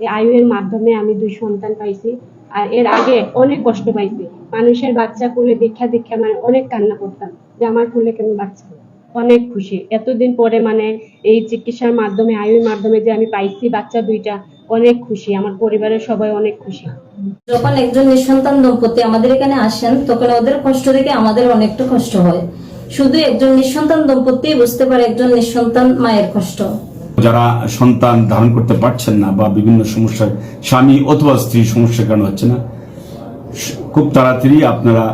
এই আয়ুর মাধ্যমে আমি দুই সন্তান পাইছি। আর এর আগে অনেক কষ্ট পাইছি। মানুষের বাচ্চা কোলে দীক্ষা দীক্ষা মানে অনেক কান্না করতাম যে আমার কোলে কেন বাচ্চা। অনেক খুশি। এতদিন পরে মানে এই চিকিৎসার মাধ্যমে, আয়ুর মাধ্যমে যে আমি পাইছি বাচ্চা দুইটা, অনেক খুশি। আমার পরিবারের সবাই অনেক খুশি। যখন একজন নিঃসন্তান দম্পতি আমাদের এখানে আসেন, তখন ওদের কষ্ট দেখে আমাদের অনেকটা কষ্ট হয়। শুধু একজন নিঃসন্তান দম্পতি বুঝতে পারে একজন নিঃসন্তান মায়ের কষ্ট। যারা সন্তান ধারণ করতে পারছেন না বা বিভিন্ন সমস্যার স্বামী অথবা স্ত্রী সমস্যার কারণে হচ্ছে না, খুব তাড়াতাড়ি আপনারা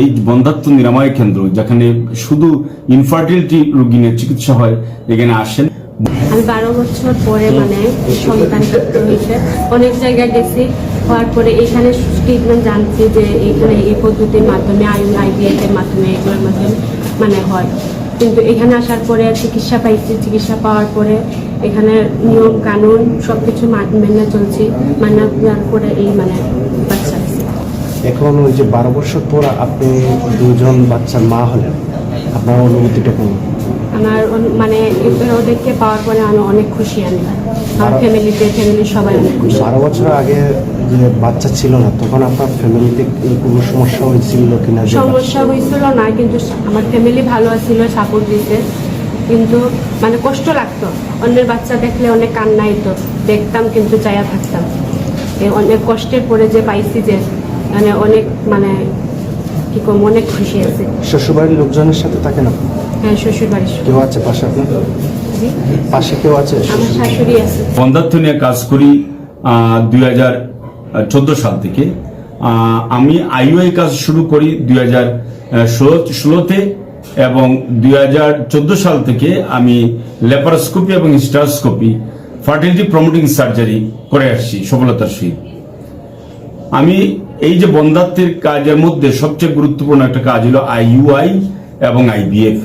এই বন্ধাত্ম নিরাময় কেন্দ্র, যেখানে শুধু ইনফার্টিলিটি রোগী নিয়ে চিকিৎসা হয়, এখানে আসেন। আমি বারো বছর পরে মানে সন্তান হয়েছে। অনেক জায়গায় গেছি, হওয়ার পরে এখানে ট্রিটমেন্ট জানছি যে এখানে এই পদ্ধতির মাধ্যমে আয়ু আইভিএফ এর মাধ্যমে এগুলোর মাধ্যমে মানে হয়। কিন্তু এখানে আসার পরে চিকিৎসা পাইছি চিকিৎসা পাওয়ার পরে এখানে নিয়ম কানুন সব কিছু মেনে চলছি মানে পরে এই মানে বাচ্চা এখন ওই যে বারো বছর পর আপনি দুজন বাচ্চার মা হলেন আপনার অনুভূতিটা কেমন? আমার মানে ওদেরকে পাওয়ার পরে আমি অনেক খুশি আমি। আমার ফ্যামিলিতে ফ্যামিলির সবাই অনেক খুশি। বারো বছর আগে যে বাচ্চা ছিল না তখন আপনার ফ্যামিলিতে কোনো সমস্যা হয়েছিল কিনা? সমস্যা হয়েছিল না কিন্তু আমার ফ্যামিলি ভালো ছিল সাপোর্ট দিতে কিন্তু মানে কষ্ট লাগতো। অন্যের বাচ্চা দেখলে অনেক কান্না হতো দেখতাম কিন্তু চায়া থাকতাম। এ অনেক কষ্টের পরে যে পাইছি যে মানে অনেক মানে কি কম অনেক খুশি আছে। শ্বশুরবাড়ির লোকজনের সাথে থাকে না হ্যাঁ শ্বশুর বাড়ির কেউ আছে পাশে আপনার? পাশে কেউ আছে? আমার শাশুড়ি আছে। বন্ধাত্ম নিয়ে কাজ করি দুই হাজার চোদ্দ সাল থেকে। আমি আইওআই কাজ শুরু করি দুই হাজার ষোলোতে এবং দুই হাজার চোদ্দ সাল থেকে আমি লেপারোস্কোপি এবং স্টারস্কোপি, ফার্টিলিটি প্রমোটিং সার্জারি করে আসছি সফলতার সহিত। আমি এই যে বন্ধাত্মের কাজের মধ্যে সবচেয়ে গুরুত্বপূর্ণ একটা কাজ হলো আইইউআই এবং আইবিএফ।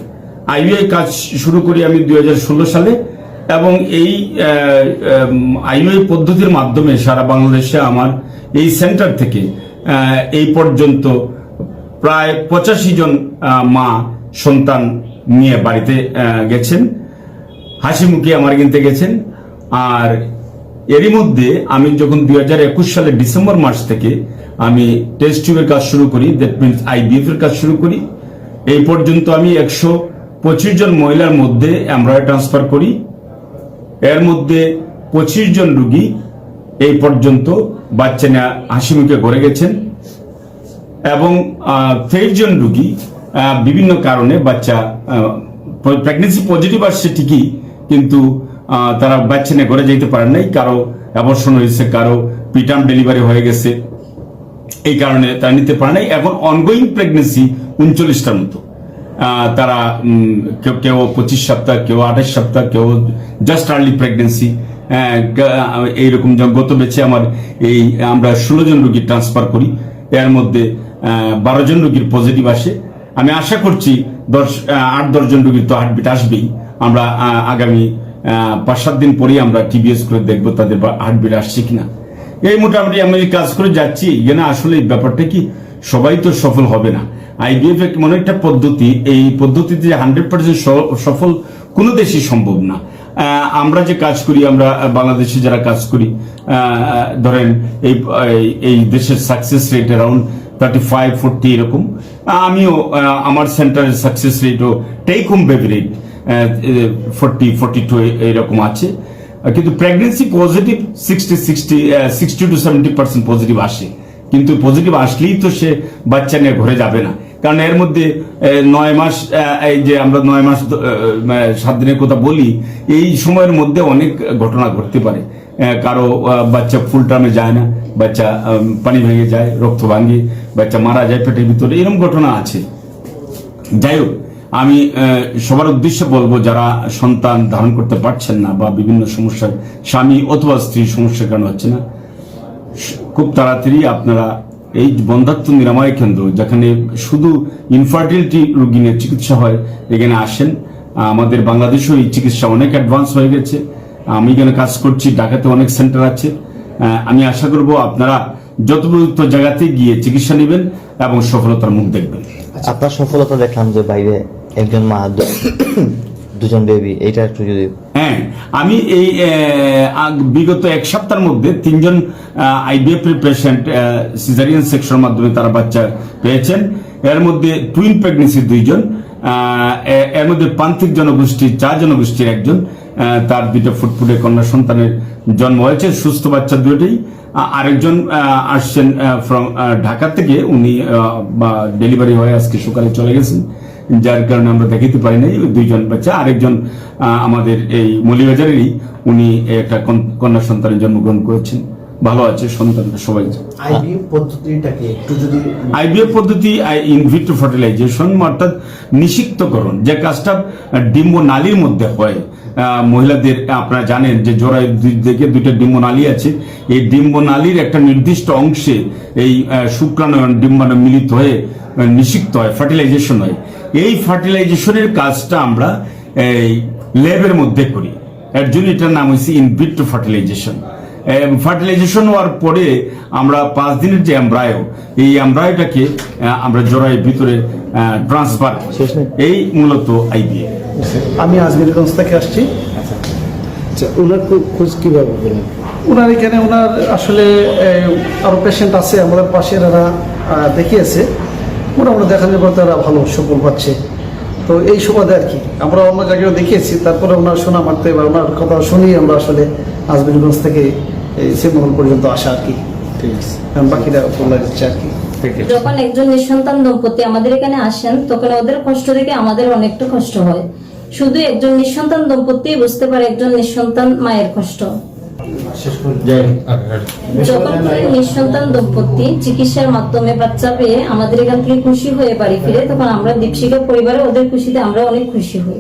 আইইউআই কাজ শুরু করি আমি দুই হাজার ষোলো সালে। এবং এই আইইউআই পদ্ধতির মাধ্যমে সারা বাংলাদেশে আমার এই সেন্টার থেকে এই পর্যন্ত প্রায় পঁচাশি জন মা সন্তান নিয়ে বাড়িতে গেছেন। হাসি মুখে আমার কিনতে গেছেন। আর এরই মধ্যে আমি যখন দুই হাজার একুশ সালের ডিসেম্বর মাস থেকে আমি টেস্ট টিউবের কাজ শুরু করি দ্যাট মিনস আইবিএফ এর কাজ শুরু করি, এই পর্যন্ত আমি একশো পঁচিশ জন মহিলার মধ্যে এমব্রয় ট্রান্সফার করি। এর মধ্যে পঁচিশ জন রুগী এই পর্যন্ত বাচ্চা নেওয়া হাসি মুখে ঘরে গেছেন এবং তেইশ জন রুগী বিভিন্ন কারণে বাচ্চা প্রেগনেন্সি পজিটিভ আসছে ঠিকই, কিন্তু তারা বাচ্চা নিয়ে ঘরে যেতে পারেন নাই। কারও অ্যাবর্শন হয়েছে, কারও পিটাম ডেলিভারি হয়ে গেছে। এই কারণে তারা নিতে পারে নাই। এখন অনগোয়িং প্রেগনেন্সি উনচল্লিশটার মতো। তারা কেউ কেউ পঁচিশ সপ্তাহ, কেউ আঠাশ সপ্তাহ, কেউ জাস্ট আর্লি প্রেগনেন্সি এইরকম গত বেছে আমার এই, আমরা ষোলো জন রুগী ট্রান্সফার করি। এর মধ্যে বারো জন রুগীর পজিটিভ আসে। আমি আশা করছি দশ আট, দশ জন রুগীর তো হার্টবিট আসবেই। আমরা আগামী পাঁচ, সাত দিন পরেই আমরা টিবিএস করে দেখব তাদের হার্টবিট আসছে কিনা। এই মোটামুটি আমি কাজ করে যাচ্ছি। এখানে আসলে ব্যাপারটা কি? সবাই তো সফল হবে না। আইবিএফ মনে একটা পদ্ধতি। এই পদ্ধতিতে হান্ড্রেড পার্সেন্ট সফল কোনো দেশই সম্ভব না। আমরা যে কাজ করি, আমরা বাংলাদেশে যারা কাজ করি ধরেন এই- এই দেশের success rate around thirty five forty এরকম আমিও আমার সেন্টারের success রেটও take home baby rate forty forty two এরকম আছে। কিন্তু pregnancy positive sixty sixty sixty to seventy percent positive আসে। কিন্তু পজিটিভ আসলেই তো সে বাচ্চা নিয়ে ঘরে যাবে না। কারণ এর মধ্যে নয় মাস এই যে আমরা নয় মাস সাত দিনের কথা বলি, এই সময়ের মধ্যে অনেক ঘটনা ঘটতে পারে। কারও বাচ্চা ফুল টার্মে যায় না, বাচ্চা পানি ভেঙে যায়, রক্ত ভাঙে বাচ্চা মারা যায় পেটের ভিতরে, এরকম ঘটনা আছে। যাই হোক, আমি সবার উদ্দেশ্যে বলব, যারা সন্তান ধারণ করতে পারছেন না বা বিভিন্ন সমস্যার স্বামী অথবা স্ত্রীর সমস্যার কারণে হচ্ছে না, খুব তাড়াতাড়ি আপনারা এই বন্ধাত্ম নিরাময় কেন্দ্র যেখানে শুধু ইনফার্টিলিটি রোগী নিয়ে চিকিৎসা হয়, এখানে আসেন। আমাদের বাংলাদেশেও এই চিকিৎসা অনেক অ্যাডভান্স হয়ে গেছে। আমি এখানে কাজ করছি, ঢাকাতে অনেক সেন্টার আছে। আমি আশা করব আপনারা যত জায়গাতে গিয়ে চিকিৎসা নেবেন এবং সফলতার মুখ দেখবেন। আপনার সফলতা দেখলাম যে বাইরে একজন মা দুজন বেবি এটা একটু যদি হ্যাঁ আমি এই বিগত এক সপ্তাহের মধ্যে তিনজন আইবিএফ পেশেন্ট সিজারিয়ান সেকশনের মাধ্যমে তারা বাচ্চা পেয়েছেন। এর মধ্যে টুইন প্রেগনেন্সি দুইজন এর মধ্যে প্রান্তিক জনগোষ্ঠী, চার জনগোষ্ঠীর একজন তার দুইটা ফুটফুটে কন্যা সন্তানের জন্ম হয়েছে, সুস্থ বাচ্চা দুটোই। আ- আরেকজন আসছেন ফ্রম ঢাকা থেকে, উনি ডেলিভারি হয়ে আজকে সকালে চলে গেছেন। যার কারণে আমরা দেখাতে পারি নাই দুইজন বাচ্চা। আরেকজন আমাদের এই মলিবাজারেরই উনি একটা কন্যা সন্তানের জন্মগ্রহণ করেছেন। ভালো আছে সন্তান সবাই আইবিএফ পদ্ধতিটাকে একটু যদি পদ্ধতি ইনভিট্রো ফার্টিলাইজেশন অর্থাৎ নিষিক্তকরণ যে কাজটা ডিম্ব নালীর মধ্যে হয় মহিলাদের আপনারা জানেন যে জোড়ায় দুই দিকে দুইটা ডিম্ব নালী আছে। এই ডিম্ব নালীর একটা নির্দিষ্ট অংশে এই শুক্রাণু ডিম্বাণু মিলিত হয়ে নিষিক্ত হয় ফার্টিলাইজেশন হয়। এই ফার্টিলাইজেশনের কাজটা আমরা এই ল্যাবের মধ্যে করি। এর জন্য এটার নাম হয়েছে ইনভিট্রো ফার্টিলাইজেশন ফার্টিলাইজেশন হওয়ার পরে আমরা পাঁচ দিনের যে এমব্রায়ো এই এমব্রায়োটাকে আমরা জোড়ায় ভিতরে ট্রান্সফার এই মূলত আইবিএ আমি আজমিরগঞ্জ থেকে আসছি। আচ্ছা ওনার খোঁজ কীভাবে পেলেন? ওনার এখানে ওনার আসলে আহ, আরও পেশেন্ট আছে আমাদের পাশের এরা দেখিয়েছে। মোটামুটি দেখানোর পর তারা ভালো সুফল পাচ্ছে তো এই সুবাদে আর কি। আমরা অন্য জায়গায় দেখিয়েছি তারপরে ওনার শোনা মারতে বা ওনার কথা শুনি আমরা আসলে আজমিরগঞ্জ থেকে এই শ্রীমহল পর্যন্ত আসা আর কি। ঠিক আছে। কারণ বাকিরা বলে দিচ্ছে আর কি। যখন একজন নিঃসন্তান দম্পতি আমাদের এখানে আসেন তখন ওদের কষ্ট দেখে আমাদের অনেকটা কষ্ট হয়। শুধু একজন নিঃসন্তান দম্পতি বুঝতে পারে একজন নিঃসন্তান মায়ের কষ্ট। যখন নিঃসন্তান দম্পতি চিকিৎসার মাধ্যমে বাচ্চা পেয়ে আমাদের এখান থেকে খুশি হয়ে বাড়ি ফিরে তখন আমরা দীপশিকা পরিবারে ওদের খুশিতে আমরা অনেক খুশি হই।